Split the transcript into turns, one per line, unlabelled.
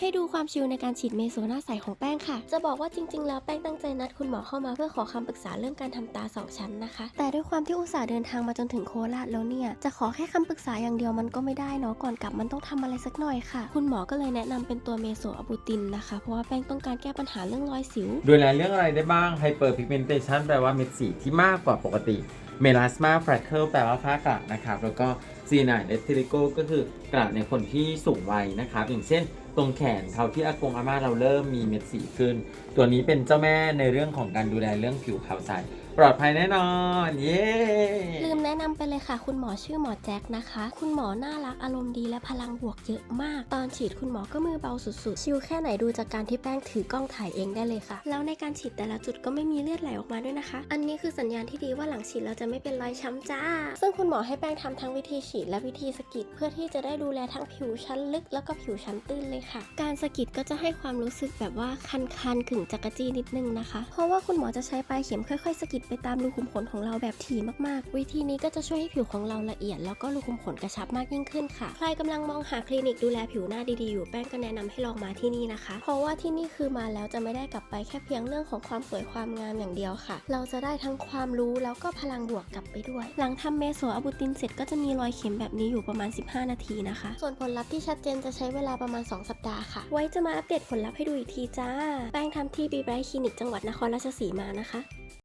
ให้ดูความชิลในการฉีดเมโซน้าใสของแป้งค่ะ จะบอกว่าจริง ๆ แล้วแป้งตั้งใจนัดคุณหมอเข้ามาเพื่อขอคำปรึกษาเรื่องการทำตาสองชั้นนะคะ แต่ด้วยความที่อุตส่าห์เดินทางมาจนถึงโคราชแล้วเนี่ย จะขอแค่คำปรึกษาอย่างเดียวมันก็ไม่ได้เนาะ ก่อนกลับมันต้องทำอะไรสักหน่อยค่ะ คุณหมอก็เลยแนะนำเป็นตัวเมโซอะบูตินนะคะ เพราะว่าแป้งต้องการแก้ปัญหาเรื่องรอยสิว
ดูแลเรื่องอะไรได้บ้าง Hyperpigmentation แปลว่าเม็ดสีที่มากกว่าปกติ เมลาสมาแฟรเคิลแปลว่าฝ้ากระนะครับแล้วก็ซีนเ e t i l i c o ก็คือกระในคนที่สูงวัยนะครับ อย่างเช่นตรงแขนเขาที่อากงอาม่าเราเริ่มมีเม็ดสีขึ้น ตัวนี้เป็นเจ้าแม่ในเรื่องของการดูแลเรื่องผิวขาวใส ปลอดภัยแน่นอน เย้
ลืมแนะนำไปเลยค่ะ คุณหมอชื่อหมอแจ็คนะคะ คุณหมอน่ารักอารมณ์ดีและพลังบวกเยอะมาก ตอนฉีดคุณหมอก็มือเบาสุดๆ ชิลแค่ไหนดูจากการที่แป้งถือกล้องถ่ายเองได้เลยค่ะ แล้วในการฉีดแต่ละจุดก็ไม่มีเลือดไหลออกมาด้วยนะคะ อันนี้คือสัญญาณที่ดีว่าหลังฉีดแล้วจะไม่เป็นรอยช้ำจ้า ซึ่งคุณหมอให้แป้งทำทั้งวิธีฉีดและวิธีสกิดเพื่อที่จะได้ดูแลทั้งผิวชั้นลึกแล้วก็ผิวชั้นตื้นเลยค่ะ การสกิดก็จะให้ความรู้สึกแบบว่าคันๆขึงจักรจี้นิดนึงนะคะ เพราะว่าคุณหมอจะใช้ปลายเข็มค่อยๆสกิดไปตามรูขุมขนของเราแบบถี่มากๆ วิธีนี้ก็จะช่วยให้ผิวของเราละเอียด แล้วก็รูขุมขนกระชับมากยิ่งขึ้นค่ะ ใครกำลังมองหาคลินิกดูแลผิวหน้าดีๆอยู่แป้งก็แนะนำให้ลองมาที่นี่นะคะ เพราะว่าที่นี่คือมาแล้วจะไม่ได้กลับไปแค่เพียงเรื่องของความสวยความงามอย่างเดียวค่ะ เราจะได้ทั้งความรู้แล้วก็พลังบวกกลับไปด้วย หลังทำเมโซอะบูตินเสร็จก็จะมีรอยเข็มแบบนี้อยู่ประมาณ 15 นาทีนะคะ ส่วนผลลัพธ์ที่ชัดเจนจะใช้เวลาประมาณ 2 สัปดาห์ค่ะ ไว้จะมาอัปเดตผลลัพธ์ให้ดูอีกทีจ้า แป้งทำที่บีไบรท์คลินิกจังหวัดนครราชสีมานะคะ